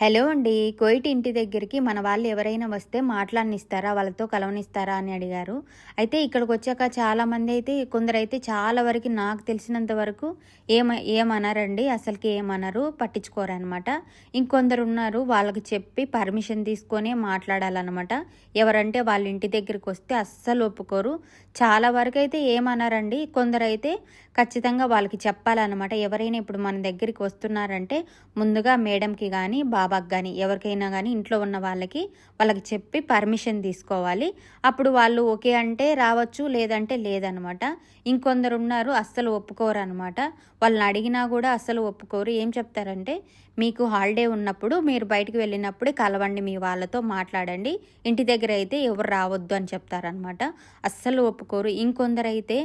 Hello అండి. Coit ఇంటి దగ్గరికి మన వాళ్ళు ఎవరైనా వస్తే మాట్లాడనిస్తారా? వాళ్ళతో కలవనిస్తారా? అని అడిగారు. అయితే ఇక్కడికి వచ్చాక చాలామంది అయితే కొందరైతే చాలా వరకు నాకు తెలిసినంత వరకు ఏమ ఏమనరండి. అసలుకి ఏమనరు. పట్టించుకోరనమాట ఇంకొందరు ఉన్నారు. వాళ్ళకి చెప్పి పర్మిషన్ తీసుకొని మాట్లాడాలన్నమాట. ఎవరంటే వాళ్ళ ఇంటి దగ్గరికి వస్తే అస్సలు ఒప్పుకోరు. చాలా వరకు అయితే ఏమనరండి. కొందరైతే ఖచ్చితంగా వాళ్ళకి చెప్పాలన్నమాట. ఎవరైనా ఇప్పుడు మన దగ్గరికి వస్తున్నారంటే ముందుగా మేడంకి కానీ బాబాకి కానీ ఎవరికైనా కానీ ఇంట్లో ఉన్న వాళ్ళకి వాళ్ళకి చెప్పి పర్మిషన్ తీసుకోవాలి. అప్పుడు వాళ్ళు ఓకే అంటే రావచ్చు లేదంటే లేదనమాట. ఇంకొందరు ఉన్నారు అస్సలు ఒప్పుకోరు అనమాట వాళ్ళని అడిగినా కూడా అస్సలు ఒప్పుకోరు. ఏం చెప్తారంటే మీకు హాలిడే ఉన్నప్పుడు మీరు బయటికి వెళ్ళినప్పుడు కలవండి మీ వాళ్ళతో మాట్లాడండి. ఇంటి దగ్గర అయితే ఎవరు రావద్దు అని చెప్తారనమాట. అస్సలు ఒప్పుకోరు. ఇంకొందరైతే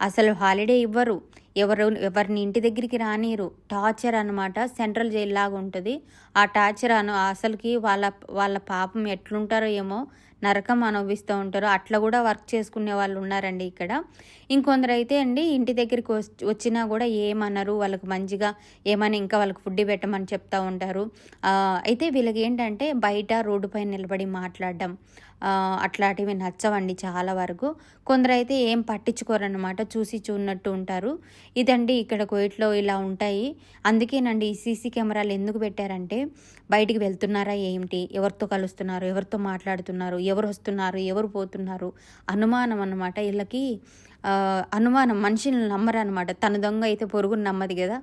అసలు హాలిడే ఇవ్వరు. ఎవరు ఎవరిని ఇంటి దగ్గరికి రానిరు టార్చర్ అనమాట సెంట్రల్ జైల్ లాగా ఉంటుంది. ఆ టార్చర్ అను అసలుకి వాళ్ళ వాళ్ళ పాపం ఎట్లుంటారో ఏమో నరకం అనుభవిస్తూ ఉంటారు. అట్లా కూడా వర్క్ చేసుకునే వాళ్ళు ఉన్నారండి ఇక్కడ. ఇంకొందరు అయితే అండి ఇంటి దగ్గరికి వచ్చినా కూడా ఏమన్నారు వాళ్ళకి మంచిగా ఏమైనా ఇంకా వాళ్ళకి ఫుడ్ పెట్టమని చెప్తూ ఉంటారు. అయితే వీళ్ళకి ఏంటంటే బయట రోడ్డు పైన నిలబడి మాట్లాడడం అట్లాంటివి నచ్చవండి చాలా వరకు. కొందరైతే ఏం పట్టించుకోరనమాట చూసి చూన్నట్టు ఉంటారు. ఇదండి ఇక్కడ కోయిట్లో ఇలా ఉంటాయి. అందుకేనండి ఈ సీసీ కెమెరాలు ఎందుకు పెట్టారంటే బయటికి వెళ్తున్నారా ఏంటి? ఎవరితో కలుస్తున్నారు? ఎవరితో మాట్లాడుతున్నారు? ఎవరు వస్తున్నారు ఎవరు పోతున్నారు అనుమానం అనమాట వీళ్ళకి అనుమానం మనిషిని నమ్మరనమాట తన దొంగ అయితే పొరుగును నమ్మది కదా.